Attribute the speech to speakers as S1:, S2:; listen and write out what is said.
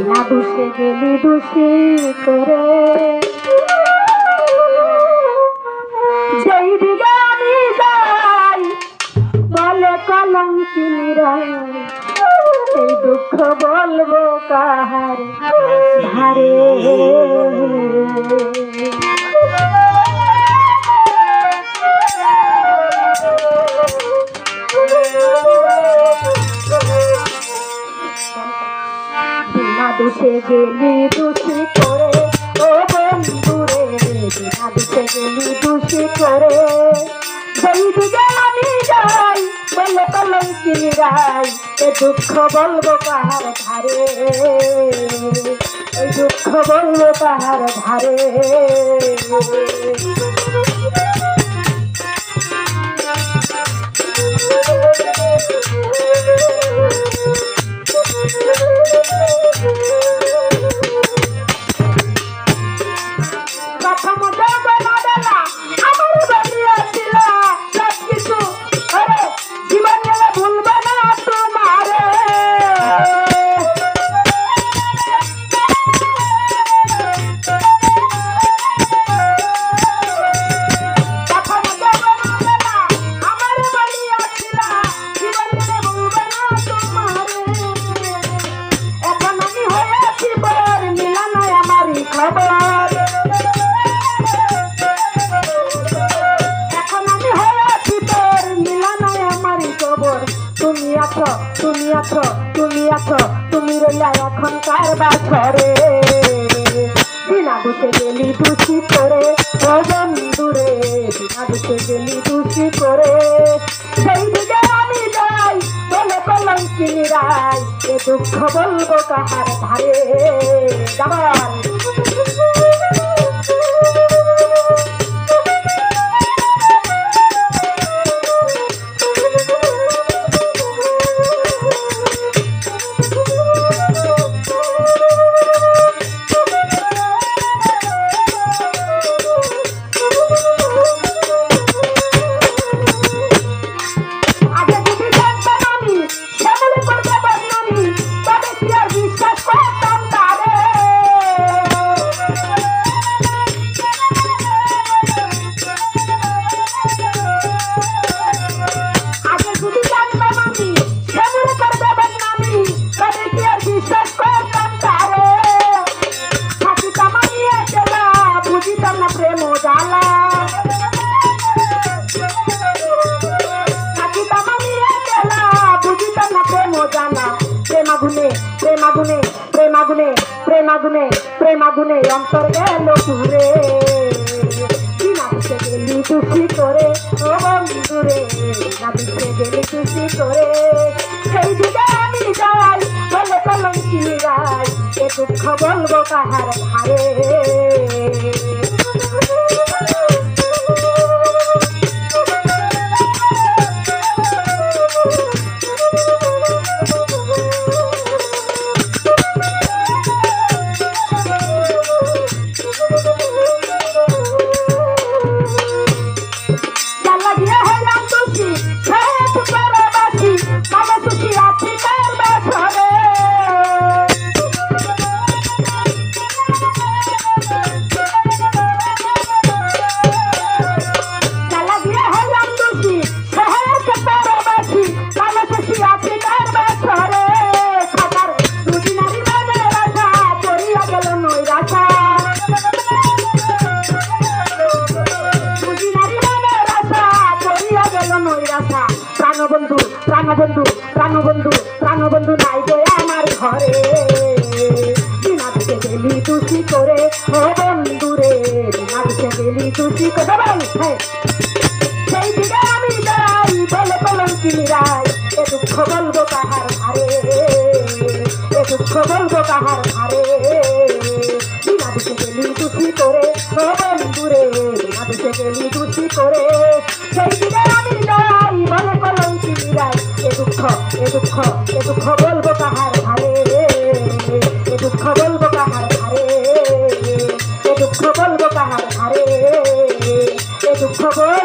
S1: না দুষে গেলি দুষি করে যেই দিকে আমি যাই বলে কলঙ্কিনীরা এই দুঃখ বলব কাহার ধারে দোষে গেলি দোষী করে ও বন্ধুরে বিনা দোষে গেলি দোষী করে সেই দিকে আমি যাই বলে কলঙ্কি রাই, এ দুঃখ বলব কাহার ধারে? এই দুঃখ বলব কাহার ধারে? তুমি আছো তুমি আছো তুমি আছো, তুমি রইলা এখন কার বাছরে বিনা বুঝে গেলি দুষি করে ও বন্ধুরে বিনা বুঝে গেলি দুষি করে। সেই দিকে আমি যাই বলে কলঙ্কিনী রাই এ দুঃখ বলব কাহার ধারে। যাবার জানা। প্রেমাগুনে প্রেমাগুনে প্রেমাগুনে প্রেমাগুনে প্রেমাগুনে অন্তর গেল ঘুরে না দিতে গেলি খুশি করে ও বন্ধুরে, না দিতে গেলি খুশি করে সেই দিকে আমি যাই, বলে কলঙ্কি গাই। এ দুঃখ বলব কাহার ধারে প্রাণবন্ধু প্রাণবন্ধু প্রাণবন্ধু নাই যে আমার ঘরে। গেলি তুষি করে ও বন্ধুরে বিনা দিকে গেলি তুষি করে। সেই দিকে আমি যাই, বলে কলঙ্কিনী রাই এ দুঃখ বলব কাহার ধারে এ দুঃখ বলব কাহার ধারে বিনা দিকে গেলি তুষি করে ও বন্ধুরে বিনা দিকে গেলি তুষি করে। সেই দিকে দুঃখ, এ দুঃখ এ দুঃখ বলব কাহার ধারে এ দুঃখ বলব কাহার ধারে এ দুঃখ বলব কাহার ধারে এ দুঃখ বল